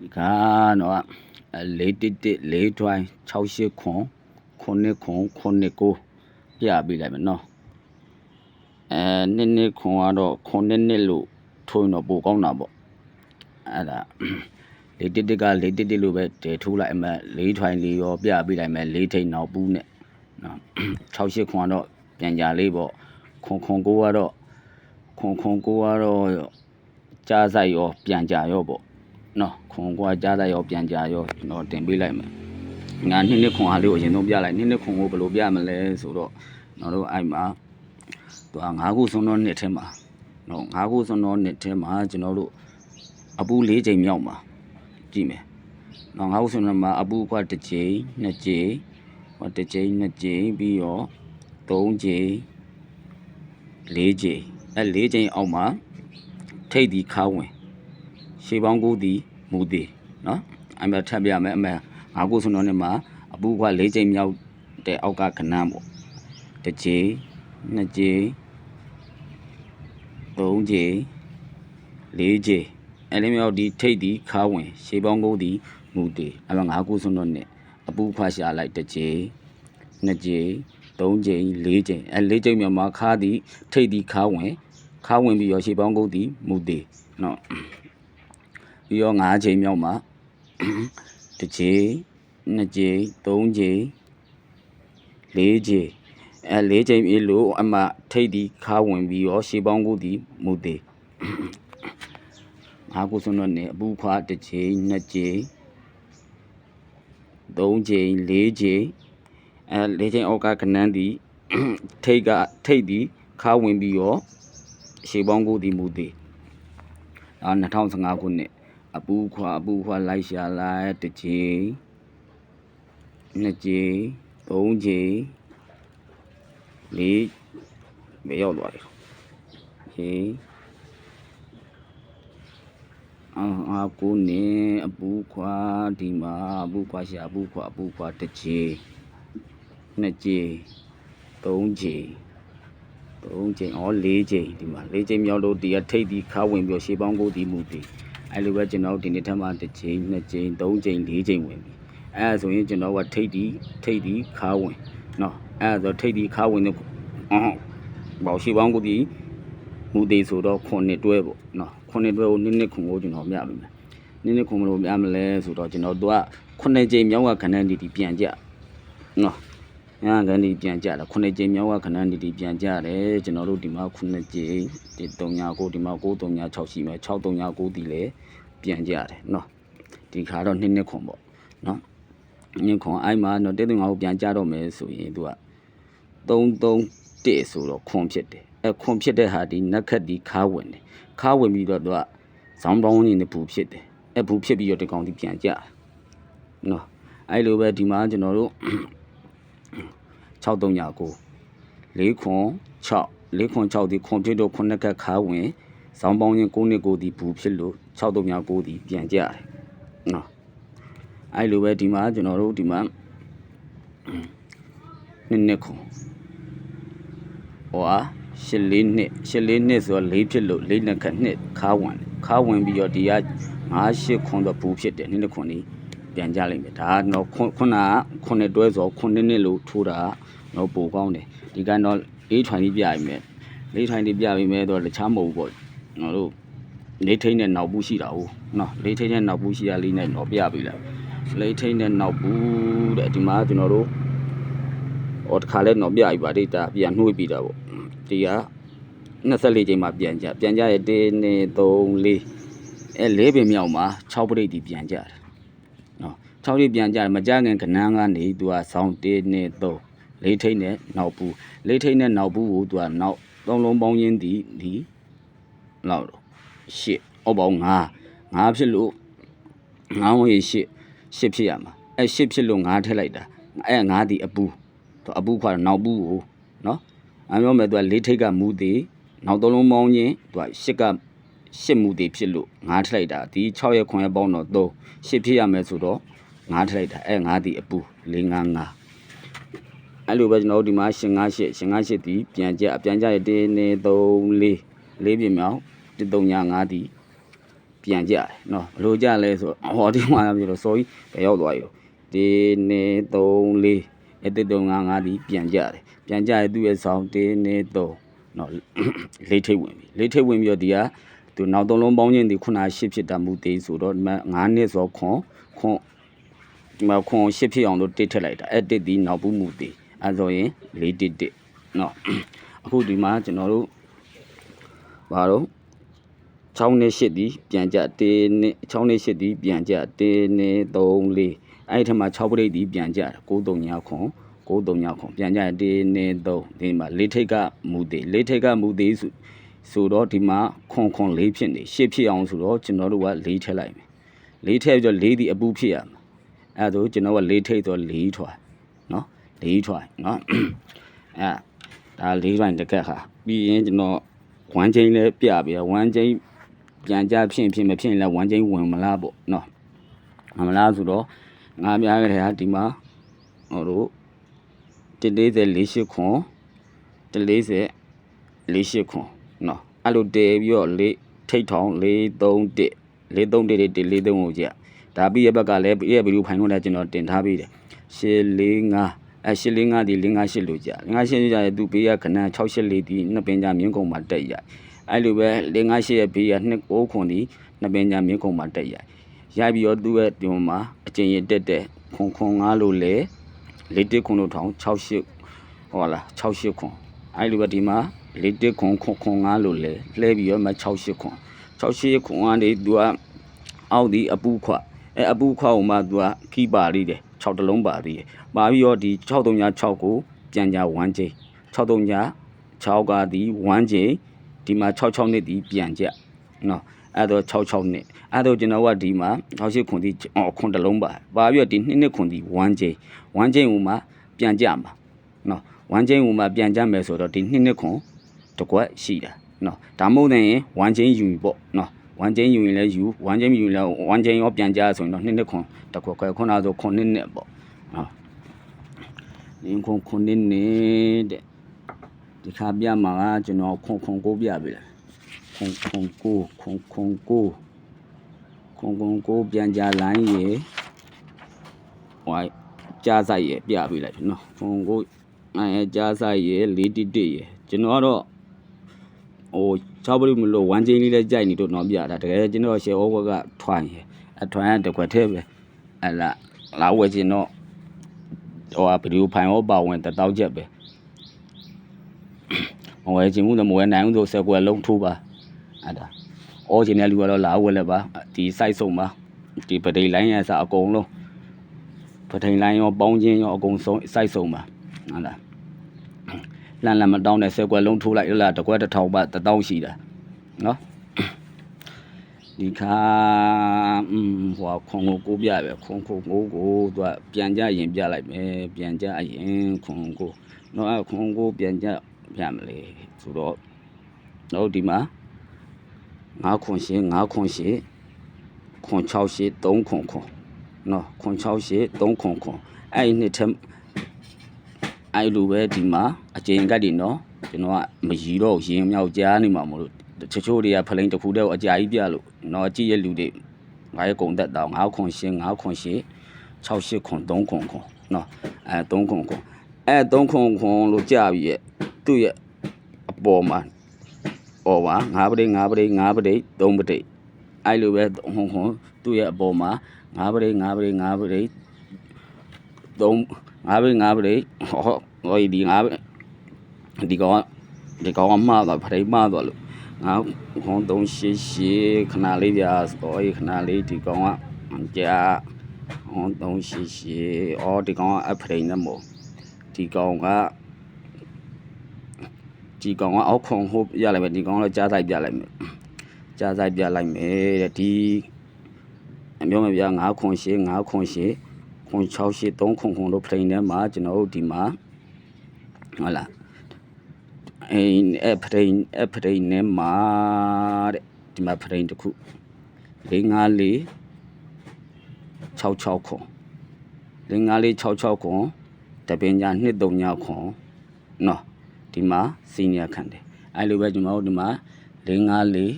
ဒီကတော့လေးတစ်တစ်လေးထွိုင်း68ခွန်ခုနှစ်ခွန်ခုနှစ်ကိုပြပေးလိုက်မယ်နော်အဲနှစ်နှစ်ခွန်ကတော့ခုနှစ်နှစ်လို့ထိုးရင်တော့ပိုကောင်းတာပေါ့အဲ့ဒါလေးတစ်တစ်ကလေးတစ်တစ်လို့ပဲတည်ထိုးလိုက်အမှလေးထွိုင်းလေးရောပြပေးလိုက်မယ်လေးထိန်နောက်ပူးနဲ့နော်68ခွန်ကတော့ပြန်ကြလေးပေါ့ခွန်ခွန်ကိုကတော့ခွန်ခွန်ကိုကတော့ကြားဆိုင်ရောပြန်ကြရောပေါ့ နော်ခွန်ကွာကြားသားရောပြန်ကြရောကျွန်တော်တင်ပေးလိုက်မယ်ငါနှစ်နှစ်ခွန်အားလေးကိုအရင်ဆုံးပြလိုက်နှစ်နှစ်ခွန်ကိုဘယ်လိုပြမလဲဆိုတော့ကျွန်တော်တို့အဲ့မှာသူကငါးခုဆုံးတော့နှစ်ထဲမှာနော်ငါးခုဆုံးတော့နှစ်ထဲမှာကျွန်တော်တို့အပူ၄ချိန်မြောက်မှာကြည့်မယ်နော်ငါးခုဆုံးတော့မှာအပူကွာတစ်ချိန်နှစ်ချိန်ဟောတစ်ချိန်နှစ်ချိန်ပြီးတော့သုံးချိန်လေးချိန်အဲလေးချိန်အောက်မှာထိတ်ဒီခါဝင် ရှေးပေါင်းကိုသည်မူသည်နော်အမှထပ်ပြမယ်အမှငါးခုဆွန်းတော်နဲ့မှာအပူက၄ချိန်မြောက်တဲ့အောက်ကခဏန်းပေါ့တစ်ချိန်နှစ်ချိန်သုံးချိန်လေးချိန်အဲ့လိုမျိုးဒီထိတ်သည်ခါဝင် ရှေးပေါင်းကိုသည်မူသည်အမှငါးခုဆွန်းတော်နဲ့အပူခွာရှာလိုက်တစ်ချိန်နှစ်ချိန်သုံးချိန်လေးချိန်အဲလေးချိန်မြောက်မှာခါသည်ထိတ်သည်ခါဝင်ခါဝင်ပြီးရောရှေးပေါင်းကိုသည်မူသည်နော် ပြီးတော့၅ချိန်မြောက်မှာတစ်ချိန်နှစ်ချိန်သုံးချိန်လေးချိန်အဲလေးချိန်ပြီလို့အမထိတ်ဒီခါဝင်ပြီးတော့ရှေးပေါင်းကိုဒီမူသေးငါကုစွန်းတော့နေအပူခွာတစ်ချိန်နှစ်ချိန်သုံးချိန်လေးချိန်အဲလေးချိန်အောက်ကခဏန်းဒီထိတ်ကထိတ်ဒီခါဝင်ပြီးတော့ရှေးပေါင်းကိုဒီမူသေးအာ2015ခုနှစ် အပူခွာအပူခွာလိုက်ရှာလိုက်တစ်ချိန်နှစ်ချိန်သုံးချိန်လေးမရောက်သွားတယ်ချိန်အာအာကိုနေအပူခွာဒီမှာအပူခွာရှာအပူခွာအပူခွာတစ်ချိန်နှစ်ချိန်သုံးချိန်သုံးချိန်အော်လေးချိန်ဒီမှာလေးချိန်မြောက်လို့ဒီကထိတ်ဒီခါဝင်ပြီးရှေးပေါင်းကိုဒီမူတည် အဲ့လိုပဲကျွန်တော်ဒီနေ့ထက်မှတစ်ချိန်နှစ်ချိန်သုံးချိန်လေးချိန်ဝင်ပြီအဲ့ဒါဆိုရင်ကျွန်တော်ကထိတ်တီထိတ်တီခါဝင်နော်အဲ့ဒါဆိုထိတ်တီခါဝင်တဲ့အော်ဘောရှိပေါင်းကိုဒီမူသေးဆိုတော့ခုနှစ်တွဲပေါ့နော်ခုနှစ်တွဲကိုနည်းနည်းခုကိုကျွန်တော်မြပြီမယ်နည်းနည်းခုမလို့မြမလဲဆိုတော့ကျွန်တော်တို့ကခုနှစ်ချိန်မြောက်ကခဏန်းတီတီပြန်ကြနော် ညာခဏဒီပြန်ကြတာခုနှစ်ကြိမ်မြောက်ကခဏဒီဒီပြန်ကြတယ်ကျွန်တော်တို့ဒီမှာခုနှစ်ကြိမ်ဒီ309ဒီမှာ936ရှိမှာ639ဒီလေပြန်ကြတယ်နော်ဒီခါတော့နှစ်နှစ်ခွန်ပေါ့နော်နှစ်ခွန်အဲ့မှာတော့135ကိုပြန်ကြတော့မယ်ဆိုရင်သူက331ဆိုတော့ခွန်ဖြစ်တယ်အဲခွန်ဖြစ်တဲ့ဟာဒီနက်ခတ်ဒီခါဝင်တယ်ခါဝင်ပြီးတော့သူကဇောင်းပေါင်းနေဘူးဖြစ်တယ်အဲဘူးဖြစ်ပြီးတော့ဒီကောင်ဒီပြန်ကြနော်အဲ့လိုပဲဒီမှာကျွန်တော်တို့ 6309 4ခွန်6 4ခွန်6ဒီခွန်ဖြစ်တော့ခုနှစ်ကခါဝင်ဇောင်းပေါင်းရင်9နှစ်ကိုဒီဘူးဖြစ်လို့6309ဒီပြန်ကြရတယ်နော်အဲ့လိုပဲဒီမှာကျွန်တော်တို့ဒီမှာနှစ်နှစ်ခွန်ဟောရှစ်လေးနှစ်ရှစ်လေးနှစ်ဆိုတော့၄ဖြစ်လို့၄နှစ်ခက်နှစ်ခါဝင်ခါဝင်ပြီးတော့ဒီက9 8ခွန်တော့ဘူးဖြစ်တယ်နှစ်နှစ်ခွန်ဒီ ပြန်ကြလိမ့်မယ်ဒါကတော့ခုနကခုနှစ်တွဲဆိုခုနှစ်နှစ်လို့ထိုးတာတော့ပိုကောင်းတယ်ဒီကတော့အေးထွန်ကြီးပြရမယ်လေးထိုင်လေးပြရမယ်တော့တခြားမဟုတ်ဘူးပေါ့ကျွန်တော်တို့လေးထိန်နဲ့နောက်ဘူးရှိတာဟုတ်နော်လေးထိန်နဲ့နောက်ဘူးရှိတာလေးနဲ့တော့ပြပြီလားလေးထိန်နဲ့နောက်ဘူးတဲ့ဒီမှာကျွန်တော်တို့ဟောတခါလဲတော့ပြပြီပါဒိတာပြန်နှွေးပြီးတာပေါ့ဒီက24ချိန်မှပြန်ကြပြန်ကြရဲ့1 2 3 4အဲ၄ပင်မြောက်မှာ6ပရိတ်ဒီပြန်ကြတယ် နော်6ရိတ်ပြန်ကြတယ်မကြခင်ကနန်းကနေသူကဆောင်း1 2 3လေးထိန်နဲ့နောက်ဘူးလေးထိန်နဲ့နောက်ဘူးကိုသူကနောက်သုံးလုံးပေါင်းရင်းဒီဒီလောက်တော့ရှစ်အောက်ပေါင်း9 9ဖြစ်လို့9ဝင်ရှစ်ရှစ်ဖြစ်ရမှာအဲရှစ်ဖြစ်လို့9ထည့်လိုက်တာအဲ9ဒီအပူသူအပူခွာနောက်ဘူးကိုနော်အမျိုးမဲ့သူကလေးထိတ်ကမူသေးနောက်သုံးလုံးပေါင်းရင်းသူကရှစ်က ရှစ်မူသေးဖြစ်လို့9ထည့်လိုက်တာဒီ6ရက်9ရက်ပေါင်းတော့3ရှစ်ဖြစ်ရမယ်ဆိုတော့9ထည့်လိုက်တာအဲ9ဒီအပူ4 5 5အဲ့လိုပဲကျွန်တော်တို့ဒီမှာရှင်ငါရှစ်ရှင်ငါရှစ်ဒီပြန်ကြအပြန်ကြရ1 2 3 4 4ပြမြောက်1 3 5ဒီပြန်ကြတယ်နော်ဘယ်လိုကြလဲဆိုတော့ဟောဒီမှာပြောလို့စောကြီးဘယ်ရောက်သွားရောဒီနေ3 4အဲ့တစ်3 5 5ဒီပြန်ကြတယ်ပြန်ကြရသူ့ရဲ့ဆောင်းဒီနေ3နော်လေးထိပ်ဝင်ပြီလေးထိပ်ဝင်ပြီးတော့ဒီက သူနောက်သုံးလုံးပေါင်းချင်းဒီခုနရှစ်ဖြစ်တာမူသေးဆိုတော့ဒီမှာ9နှစ်ဆိုခွန်ခွန်ဒီမှာခွန်ရှစ်ဖြစ်အောင်လို့တစ်ထက်လိုက်တာအဲ့တစ်ဒီနောက်ဘူးမူသေးအဲ့ဆိုရင်လေးတစ်တစ်နော်အခုဒီမှာကျွန်တော်တို့ဘာတော့6နဲ့8ဒီပြန်ကြ1နဲ့6နဲ့8ဒီပြန်ကြ1နဲ့3 4အဲ့ဒီထက်မှာ6ပရိတ်ဒီပြန်ကြ9 3ညခွန်9 3ညခွန်ပြန်ကြ1နဲ့3ဒီမှာလေးထိတ်ကမူသေးလေးထိတ်ကမူသေးဆို ဆိုတော့ဒီမှာခွန်ခွန်လေးဖြစ်နေ8ဖြစ်အောင်ဆိုတော့ကျွန်တော်တို့က4ထည့်လိုက်မယ်4ထည့်ပြီးတော့4ဒီအပူဖြစ်ရမှာအဲ့ဒါဆိုကျွန်တော်က4ထိတ်ဆို4ထွာနော်4ထွာနော်အဲ့ဒါ4ပိုင်းတစ်ခက်ခါပြီးရင်ကျွန်တော်ဝမ်းချင်းလေးပြပြဝမ်းချင်းပြန်ကြဖြစ်ဖြစ်မဖြစ်ရင်လည်းဝမ်းချင်းဝင်မလားပေါ့နော်ဝင်မလားဆိုတော့ငါများကြတဲ့ဟာဒီမှာဟိုတို့140 48ခွန်140 48ခွန် နော်အဲ့လိုတည်ပြီးတော့လေးထိတ်ထောင်431 431တွေ143ကိုကြည့်ဒါပြီးရဲ့ဘက်ကလည်းရဲ့ဗီဒီယိုဖိုင်လို့လည်းကျွန်တော်တင်ထားပြီးတယ်845အဲ845ဒီ558လို့ကြာ558ကြာရဲ့သူပေးရခဏ684ဒီနှစ်ပင်ကြမြင်းကုံမှာတက်ရအဲ့လိုပဲ558ရဲ့ဘေးရ2ခွန်ဒီနှစ်ပင်ကြမြင်းကုံမှာတက်ရရိုက်ပြီးတော့သူ့ရဲ့ဒီမှာအကျဉ်းရတက်တဲ့ခွန်ခွန်5လို့လေ41ခွန်လို့ထောင်68ဟောလား68ခွန်အဲ့လိုပဲဒီမှာ 41ခွန်ခွန်ခွန်5လို့လေလှဲပြီးတော့မှ68ခွန်68ခွန်ကနေသူကအောက်ဒီအပူခွအဲအပူခွကိုမှသူကခီးပါလိတယ်6တလုံးပါသေးတယ်ပါပြီးတော့ဒီ636ကိုပြန်ကြ1ချိန်636 6ကဒီ1ချိန်ဒီမှာ66နှစ်ဒီပြန်ကြနော်အဲ့တော့66နှစ်အဲ့တော့ကျွန်တော်ကဒီမှာ68ခွန်ဒီအော်ခွန်တလုံးပါပါပြီးတော့ဒီ2နှစ်ခွန်ဒီ1ချိန်1ချိန်ဟိုမှာပြန်ကြမှာနော်1ချိန်ဟိုမှာပြန်ကြမယ်ဆိုတော့ဒီ2နှစ်ခွန် တစ်ကွက်ရှိတာနော်ဒါမှမဟုတ်ရင်1ချိန်ယူပြီပေါ့နော်1ချိန်ယူရင်လည်းယူ1ချိန်မယူရင်လည်း1ချိန်ရောပြန်ကြဆိုရင်တော့2နှစ်ခွန်တစ်ခွက်ခွက်ခုနဆိုခွန်2နှစ်ပေါ့နော်လင်းခွန်ခွန်2နှစ်တဲ့ဒီခါပြမှာကကျွန်တော်ခွန်ခွန်ကိုပြပြီလားခွန်ခွန်ကိုခွန်ခွန်ကိုခွန်ခွန်ကိုပြန်ကြလိုင်းရေဟိုကြားဆိုင်ရေပြပြီလိုက်နော်ခွန်ကိုအဲကြားဆိုင်ရေလေးတိတိရေကျွန်တော်ကတော့ ဟိုချောက်ပရိမလို့ဝမ်းချင်းလေးလည်းကြိုက်နေတော့တော့ပြတာတကယ်ကျွန်တော်ရှယ်ဩဘကထွန်ရယ်အထွန်ရတကွက်သေးပဲအလားလာဝဲချင်းတော့ဟိုဗီဒီယိုဖိုင်ရောပါဝင်တတောက်ချက်ပဲမဝဲချင်းမှုတော့မဝဲနိုင်ဘူးဆိုဆက်ကွယ်လုံးထိုးပါအဲ့ဒါဩချင်းတဲ့လူကတော့လာဝဲလည်းပါဒီ site ဆုံးပါဒီပဒိလိုင်းရစအကုန်လုံးပဒိလိုင်းရောပေါင်းချင်းရောအကုန်ဆုံး site ဆုံးပါဟုတ်လား လန်လန်မတောင်းတဲ့ဆယ်ကွက်လုံးထိုးလိုက်ရလားတစ်ကွက်တစ်ထောင်ပါတစ်တောင်းရှိတာနော်ဒီခါอืมဟိုခွန်ကိုကိုပြပဲခွန်ကိုကိုကိုသူကပြန်ကြရင်ပြလိုက်မယ်ပြန်ကြရင်ခွန်ကိုနော်အဲ့ခွန်ကိုပြန်ကြပြမလဲဆိုတော့တော့ဒီမှာ9ခွန်ရှင်9ခွန်ရှင်ခွန်6ရှင်3ခွန်ခွန်နော်ခွန်6ရှင်3ခွန်ခွန်အဲ့ဒီနှစ်ထက် အဲ့လိုပဲဒီမှာအကျဉ်းကတ်တွေနော်ကျွန်တော်ကမရီတော့ရင်မြောက်ကြားနေမှာမလို့တချို့တွေကဖလိန်တစ်ခုတည်းကိုအကြာကြီးပြလို့နော်ကြည့်ရလူတွေငါရဲ့ကုံသက်တောင်9ခွန်ရှင်း9ခွန်ရှင်း6ရှစ်ခွန်3ခွန်ခွန်နော်အဲ3ခွန်ခွန်အဲ3ခွန်ခွန်လို့ကြာပြီရဲ့သူ့ရဲ့အပေါ်မှာအော်ပါ9ပရိ9ပရိ9ပရိ3ပရိအဲ့လိုပဲခွန်ခွန်သူ့ရဲ့အပေါ်မှာ9ပရိ9ပရိ9ပရိ3 5ပဲ5ပဲဟောဟောဒီ5ပဲဒီကောင်ကဒီကောင်ကမှားတော့ဖရိမှားတော့လို့ငါခွန်3ရှရှခဏလေးပြဟောခဏလေးဒီကောင်ကကြာခွန်3ရှရှအော်ဒီကောင်ကအဖရိနဲ့မို့ဒီကောင်ကဒီကောင်ကအောက်ခွန်ဟုတ်ရလိုက်မယ်ဒီကောင်တော့ကြားဆိုင်ပြလိုက်မယ်ကြားဆိုင်ပြလိုက်မယ်တဲ့ဒီအမျိုးမပြ9ခွန်ရှ9ခွန်ရှခွ န်6ရှ3ခွန်ခွန်လို့ဖလိန်ထဲမှာကျွန်တော်တို့ဒီမှာဟုတ်လားအဲအဖလိန်အဖလိန်ထဲမှာတဲ့ဒီမှာဖလိန်တစ်ခု454 66ခွန်454 66ခွန်တပင်ညာ239ခွန်နော်ဒီမှာစီနီယာခံတယ်အဲလိုပဲကျွန်တော်တို့ဒီမှာ454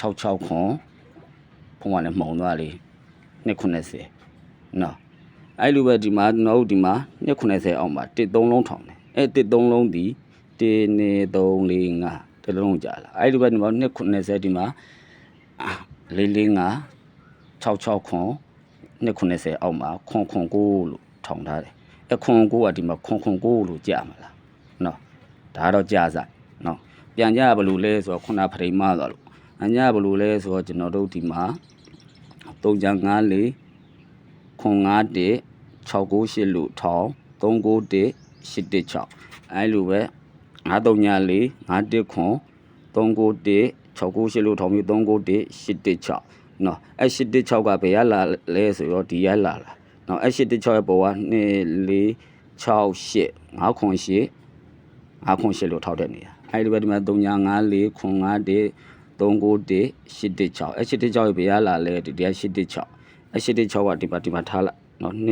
66ခွန်ဖုန်းကလည်းမှုံသွားလေ290 နော်အဲ့လိုပဲဒီမှာကျွန်တော်တို့ဒီမှာ290အောက်မှာ13လုံးထောင်တယ်အဲ့13လုံးဒီ1 2 3 4 5တစ်လုံးကြာလာအဲ့လိုပဲဒီမှာ290ဒီမှာ4 4 5 66ခွန်290အောက်မှာခွန်ခွန်9လို့ထောင်ထားတယ်အခွန်9ကဒီမှာခွန်ခွန်9လို့ကြာမလားနော်ဒါတော့ကြာစားနော်ပြန်ကြဘယ်လိုလဲဆိုတော့ခုနဖရိမသွားလို့အညာဘယ်လိုလဲဆိုတော့ကျွန်တော်တို့ဒီမှာ354 ခွန်5တက်698လို့ထောင်391 816အဲလိုပဲ934 5တက်ခွန်391 698လို့ထောင်ပြီး391 816နော်အဲ816ကဘယ်ရလာလဲဆိုတော့ဒီရလာလာနော်အဲ816ရဲ့ပေါ်က2 4 6 8 5ခွန်8 5ခွန်8လို့ထောက်တဲ့နေရာအဲဒီဘက်ဒီမှာ354ခွန်5တက်391 816အဲ816ရဲ့ဘယ်ရလာလဲဒီတရား816 အဲ816ကဒီပါဒီမှာထားလိုက်နော်2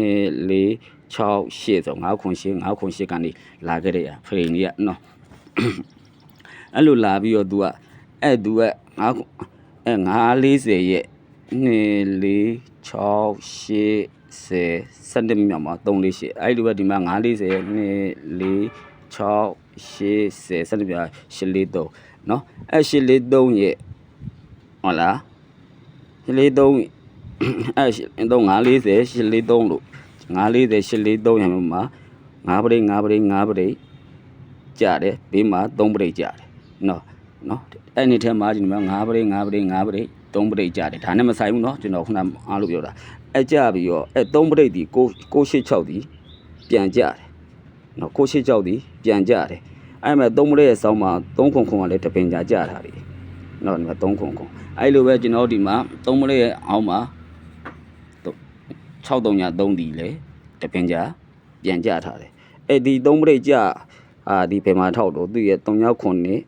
4 6 8ဆို5ခွန်8 5ခွန်8ကနေလာခဲ့တဲ့ဖရိန်ကြီးကနော် အဲ့လိုလာပြီးတော့ तू ကအဲ့ तू ကငါအဲ940ရဲ့2 4 6 8 10စက်တင်မြောက်မှာ348အဲ့လိုပဲဒီမှာ940ရဲ့2 4 6 8 10စက်တင်မြောက်843เนาะအဲ့843ရဲ့ဟုတ်လား843 အဲ့တော့940 843လို့940 843ရမှာ9ပရိ9ပရိ9ပရိကြတယ်ဘေးမှာ3ပရိကြတယ်နော်နော်အဲ့ဒီထဲမှာဒီမှာ9ပရိ9ပရိ9ပရိ3ပရိကြတယ်ဒါနဲ့မဆိုင်ဘူးနော်ကျွန်တော်ခုနအားလို့ပြောတာအဲ့ကြပြီးတော့အဲ့3ပရိဒီ6 686ဒီပြန်ကြတယ်နော်686ဒီပြန်ကြတယ်အဲ့မဲ့3ပရိရဲ့ဆောင်းမှာ3ခုံခုံကလည်းတပင်ကြကြတာလေနော်ဒီမှာ3ခုံခုံအဲ့လိုပဲကျွန်တော်ဒီမှာ3ပရိရဲ့အောင်းမှာ 6303ဒီလေတပင်ကြပြန်ကြထားတယ်အဲ့ဒီ3ပရိကြအာဒီဘယ်မှာထောက်တော့သူရဲ့3ရောက်ခွန်နဲ့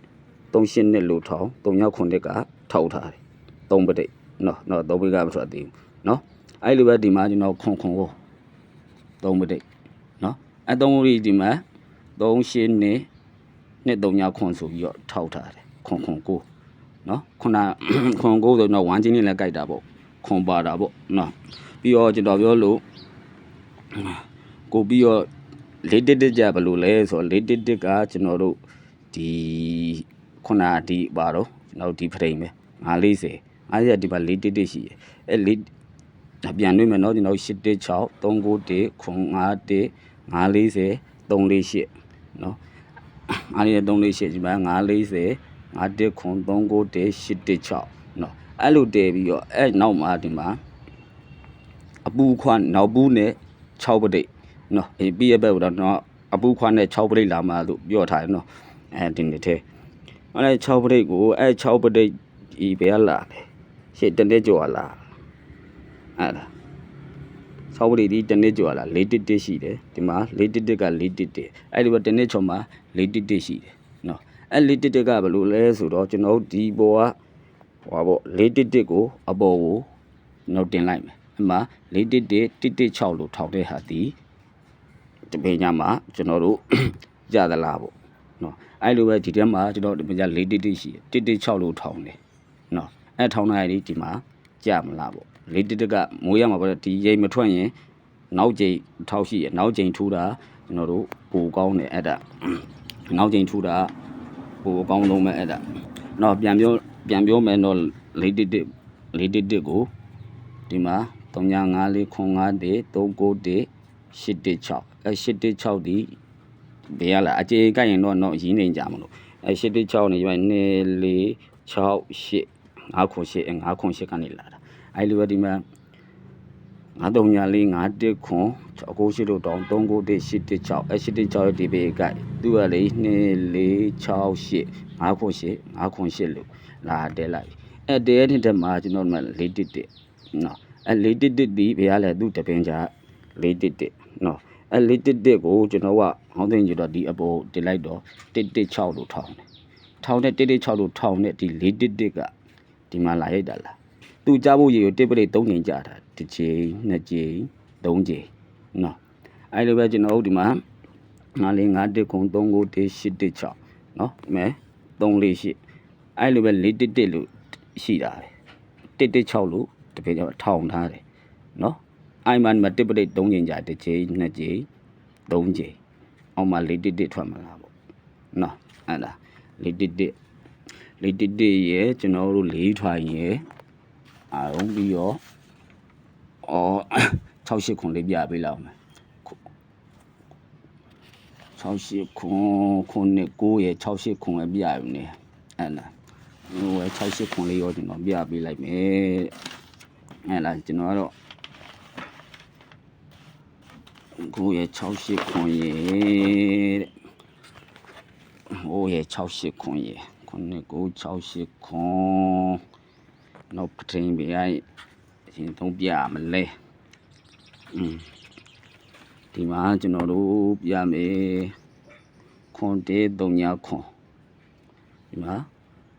38နှစ်လို့ထောင်း3ရောက်ခွန်နှစ်ကထောက်ထားတယ်3ပရိနော်နော်3ပရိကမထွက်သေးဘူးနော်အဲ့လိုပဲဒီမှာကျွန်တော်ခွန်ခွန်ကို3ပရိနော်အဲ့3ပရိဒီမှာ38နှစ်နှစ်3ရောက်ခွန်ဆိုပြီးတော့ထောက်ထားတယ်ခွန်ခွန်ကိုနော်ခုနခွန်ကိုဆိုတော့1ချင်းနဲ့လည်းကြိုက်တာပေါ့ ခွန်ပါတာပေါ့နော်ပြီးတော့ကျွန်တော်ပြောလို့ကိုပြီးတော့လေးတစ်တစ်ကြဘယ်လိုလဲဆိုတော့လေးတစ်တစ်ကကျွန်တော်တို့ဒီခုနဒီပါတော့ကျွန်တော်တို့ဒီဖရိန်ပဲ940 940ဒီပါလေးတစ်တစ်ရှိတယ်အဲလေးပြန်နှွေးမယ်နော်ကျွန်တော်တို့816 391ခွန်51 940 348နော်အားရ348ဒီမှာ940 51ခွန်391 816နော် အဲ့လိုတည်ပြီးတော့အဲ့နောက်မှာဒီမှာအပူခွန်းနောက်ဘူးနဲ့6ပဋိတ်နော်အေးပြီးရဘက်တော့နော်အပူခွန်းနဲ့6ပဋိတ်လာမှလို့ပြောထားတယ်နော်အဲဒီနေ့ထဲအဲ့ဒါ6ပဋိတ်ကိုအဲ့6ပဋိတ်ဒီဘယ်လာလဲရှေ့တနေ့ကြော်လာအဲ့ဒါ6ပဋိတ်ဒီတနေ့ကြော်လာ4တစ်တစ်ရှိတယ်ဒီမှာ4တစ်တစ်က4တစ်တစ်အဲ့ဒီဘက်တနေ့ချော်မှာ4တစ်တစ်ရှိတယ်နော်အဲ့4တစ်တစ်ကဘယ်လိုလဲဆိုတော့ကျွန်တော်တို့ဒီဘောက ဟိုပါပေါ့4တစ်တစ်ကိုအပေါ်ကိုကျွန်တော်တင်လိုက်မယ်အမှ4တစ်တစ်တစ်တစ်6လို့ထောက်တဲ့ဟာဒီတပင်းညမှာကျွန်တော်တို့ကြသလားပေါ့နော်အဲ့လိုပဲဒီထဲမှာကျွန်တော်ဒီမှာ4တစ်တစ်ရှိတယ်တစ်တစ်6လို့ထောင်တယ်နော်အဲ့ထောင်လိုက်ဒီဒီမှာကြမလားပေါ့4တစ်တစ်ကမိုးရမှာပေါ့ဒီရိမ်မထွက်ရင်နောက်ကျိန်ထောက်ရှိရနောက်ကျိန်ထူတာကျွန်တော်တို့ပိုကောင်းတယ်အဲ့ဒါနောက်ကျိန်ထူတာပိုအကောင်းဆုံးပဲအဲ့ဒါနော်ပြန်ပြော ပြန်ပြောမယ်တော့4တစ်တစ်4တစ်တစ်ကိုဒီမှာ3954ခွန်5တေ39တေ816အဲ816ဒီဘယ်ရလားအကြေကြိုက်ရင်တော့တော့ရင်းနေကြမလို့အဲ816နေပြီ2 4 6 8 5ခွန်8 5ခွန်8ကနေလာတာအဲလိုပဲဒီမှာ934 51ခွန်698လို့တောင်း391 816အဲ816ရဲ့ဒီဘေးကသူကလေ2 4 6 8 5ခွန်8 5ခွန်8လို့ လာတဲလိုက်အဲတဲတဲ့တက်မှာကျွန်တော်တို့4တစ်တစ်နော်အဲ4တစ်တစ်ဒီဘယ်ရလဲသူတပင်ကြ4တစ်တစ်နော်အဲ4တစ်တစ်ကိုကျွန်တော်ကဟောင်းသိင်ကြတော့ဒီအပေါ်တင်လိုက်တော့116လို့ထောင်းတယ်ထောင်းတဲ့116လို့ထောင်းတဲ့ဒီ4တစ်တစ်ကဒီမှာလာရိုက်တာလားသူကြားဖို့ရေကိုတစ်ပရိတ်3ချိန်ကြာတာတစ်ချိန်နှစ်ချိန်သုံးချိန်နော်အဲလိုပဲကျွန်တော်တို့ဒီမှာ9လေး9တစ်ခု3 9တစ်8တစ်6နော်ဒီမဲ့3လေး8 အဲလိုပဲ4တစ်တစ်လို့ရှိတာပဲ1တစ်6လို့တပည့်တော့ထောင်ထားတယ်နော်အိုင်မန်မတစ်ပရိတ်၃ချိန်ကြာတစ်ချိန်နှစ်ချိန်၃ချိန်အောက်မှာလေးတစ်တစ်ထွက်မလားပေါ့နော်အဲ့ဒါလေးတစ်တစ်လေးတစ်တစ်ရဲ့ကျွန်တော်တို့လေးထွာရဲ့အားလုံးပြီးတော့အော်6ရှစ်ခွန်လေးပြပေးလောက်မယ်6ရှစ်ခွန်ခွန်နဲ့9ရဲ့6ရှစ်ခွန်ပဲပြရနေအဲ့ဒါ ဟိုဝဲ6ရှစ်ခွန်လေးရောကျွန်တော်ပြပေးလိုက်မယ်အဲ့ဒါကျွန်တော်ကတော့9ရဲ့6ရှစ်ခွန်ရဲ့တဲ့ဟိုရဲ့6ရှစ်ခွန်ရဲ့ခွန်နဲ့9 6ရှစ်ခွန်နောက်ပထင်ပြရအရင်သုံးပြရမလဲอืมဒီမှာကျွန်တော်တို့ပြမယ်ခွန်တေး3ညခွန်ဒီမှာ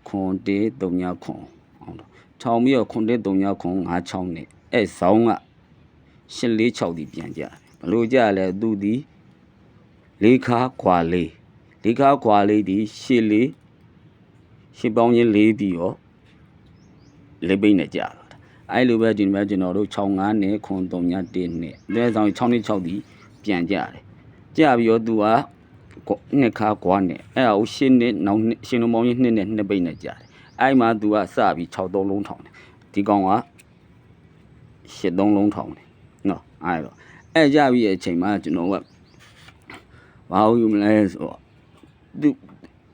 ခွန်တေး3ညခွန်ဟုတ်တော့ထောင်ပြီးတော့ခွန်တေး3ညခွန်56နဲ့အဲ့ဇောင်းက846ဒီပြန်ကြတယ်ဘလို့ကြလဲသူဒီလေးခါခွာလေးလေးခါခွာလေးဒီရှစ်လေးရှစ်ပေါင်းချင်းလေးပြီးတော့လေးပိတ်နဲ့ကြာတော့အဲ့လိုပဲဒီမှာကျွန်တော်တို့65နဲ့ခွန်3ည1နဲ့လဲဆောင်6နဲ့6ဒီပြန်ကြတယ်ကြာပြီးတော့သူက နှစ်ခါကွာနဲ့အဲ့ဒါကိုရှင်းနဲ့နောက်နှစ်ရှင်းလုံးပေါင်းချင်းနှစ်နဲ့နှစ်ပိတ်နဲ့ကြာတယ်အဲ့မှာသူကစပြီး6သုံးလုံးထောင်တယ်ဒီကောင်ကရှစ်သုံးလုံးထောင်တယ်နော်အဲ့တော့အဲ့ကြပြီးရဲ့အချိန်မှာကျွန်တော်ကဘာလို့ယူမလဲဆိုတော့သူ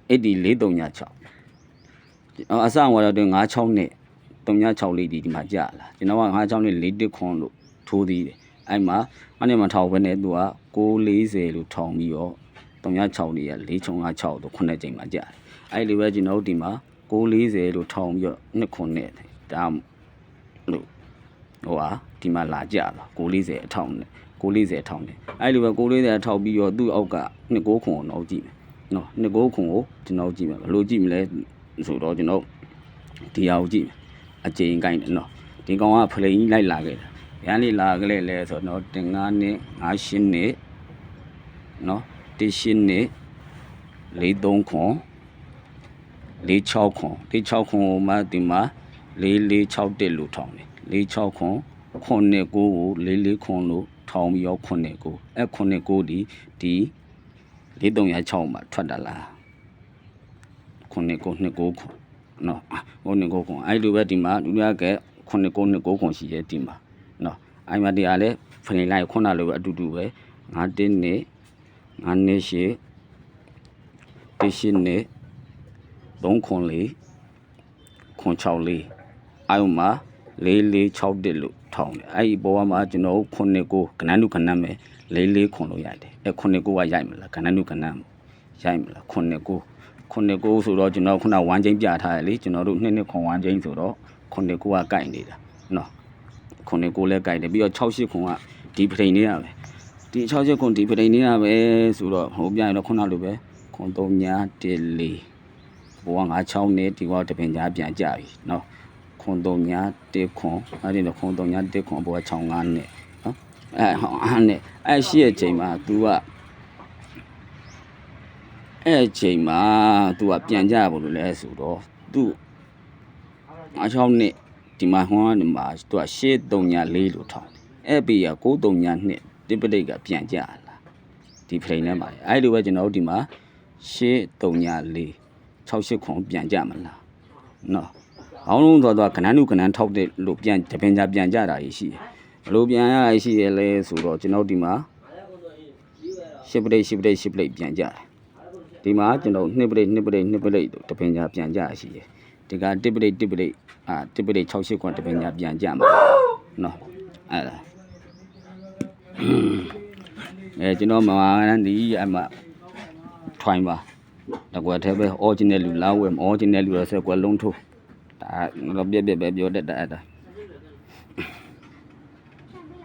အဲ့ဒီ4336အော်အဆောင်ကတော့56နဲ့36လေးဒီဒီမှာကြာလာကျွန်တော်က56နဲ့4တစ်ခွန်လို့ထိုးသေးတယ်အဲ့မှာအဲ့ဒီမှာထောက်ပဲနဲ့သူက640လို့ထောင်ပြီးတော့ 36လေးက4ချုံ6တော့9ချိန်မှာကြာတယ်အဲ့လိုပဲကျွန်တော်တို့ဒီမှာ640လို့ထောင်ပြီးတော့2ခွန်နဲ့ဒါလို့ဟိုဟာဒီမှာလာကြတော့640အထောင်နဲ့640အထောင်နဲ့အဲ့လိုပဲ640အထောက်ပြီးတော့သူ့အောက်က29ခွန်ကိုနောက်ကြည့်မယ်နော်29ခွန်ကိုကျွန်တော်ကြည့်မယ်ဘယ်လိုကြည့်မလဲဆိုတော့ကျွန်တော်ဒီဟာကိုကြည့်မယ်အကျဉ်းကိုင်းတယ်နော်ဒီကောင်ကဖလိန်ကြီးလိုက်လာခဲ့တာရန်လေးလာကြလေလဲဆိုတော့တင်ငါးနှစ်ငါးရှင်းနှစ်နော် တစ်ရှင်းနှစ်လေးသုံးခွန်လေး6ခွန်လေး6ခွန်ဟိုမှာဒီမှာလေးလေး6တက်လို့ထောင်းတယ်လေး6ခွန်ခွန်နဲ့ကိုကိုလေးလေးခွန်လို့ထောင်းပြီးရောခွန်နဲ့ကိုအဲ့ခွန်နဲ့ကိုဒီဒီလေး306မှာထွက်တာလားခွန်နဲ့ကိုနှစ်ကိုခွန်နော်ဟိုနှစ်ကိုခွန်အဲ့လိုပဲဒီမှာဒုတိယကခွန်နဲ့ကိုနှစ်ကိုခွန်ရှိရဲ့ဒီမှာနော်အဲ့မှာတရားလဲဖလင်လိုက်ခုနလိုပဲအတူတူပဲငါတင်း နဲ့ငါနှစ်ရှိတစ်ရှိနဲ့သုံးခွန်လေးခွန်6လေးအဲ့ဥမှာလေးလေး6တက်လို့ထောင်းတယ်အဲ့ဒီဘောမှာကျွန်တော်ခုနှစ်ကိုကနန်းနုကနန်းပဲလေးလေးခွန်လို့ရတယ်အဲ့ခုနှစ်ကိုကရိုက်မလားကနန်းနုကနန်းရိုက်မလားခုနှစ်ကိုခုနှစ်ကိုဆိုတော့ကျွန်တော်ခုနဝမ်းချင်းပြထားရလေကျွန်တော်တို့နှစ်နှစ်ခွန်ဝမ်းချင်းဆိုတော့ခုနှစ်ကိုကကိုက်နေတာနော်ခုနှစ်ကိုလည်းကိုက်တယ်ပြီးတော့6 8ခွန်ကဒီပထိန်လေးရပဲ ဒီ6 8ခွန်ဒီပထိန်လေးရပဲဆိုတော့ဟိုပြရင်တော့ခုနလိုပဲခွန်3ညာ1 4ဘောက96နဲ့ဒီဘောတပင်ကြားပြန်ကြပြီเนาะခွန်3ညာ1ခွန်အဲ့ဒီတော့ခွန်3ညာ1ခွန်ဘောက65နဲ့เนาะအဲဟောအဲ့နဲ့အဲ့ရှိရဲ့ချိန်မှာ तू ကအဲ့ချိန်မှာ तू ကပြန်ကြဖို့လို့လဲဆိုတော့ तू 96နဲ့ဒီမှာဟောဒီမှာ तू က83ညာ4လို့ထောင်းအဲ့ပြီးက93ညာ2 တိပတိတ်ကပြန်ကြလာဒီဖရိန်ထဲမှာအဲ့လိုပဲကျွန်တော်တို့ဒီမှာ83ညာ4 68ခွန်ပြန်ကြမလားနော်အောင်းလုံးတော့တော့ကနန်းနုကနန်းထောက်တဲ့လို့ပြန်တပင်ကြပြန်ကြတာရှိတယ်ဘလို့ပြန်ရတာရှိရလဲဆိုတော့ကျွန်တော်ဒီမှာရှစ်ပရိတ်ရှစ်ပရိတ်ရှစ်ပရိတ်ပြန်ကြတယ်ဒီမှာကျွန်တော်နှစ်ပရိတ်နှစ်ပရိတ်နှစ်ပရိတ်တို့တပင်ကြပြန်ကြရှိတယ်ဒီကတစ်ပရိတ်တစ်ပရိတ်အာတစ်ပရိတ်68ခွန်တပင်ကြပြန်ကြမှာနော်အဲ့ဒါ အဲကျွန်တော်မမနန်းဒီအမထွိုင်းပါတကွက်သေးပဲ original လူလာဝဲ original လူရဆက်ကွက်လုံးထိုးဒါတော့ပြက်ပြက်ပဲပြောတတ်တာအဲ့ဒါ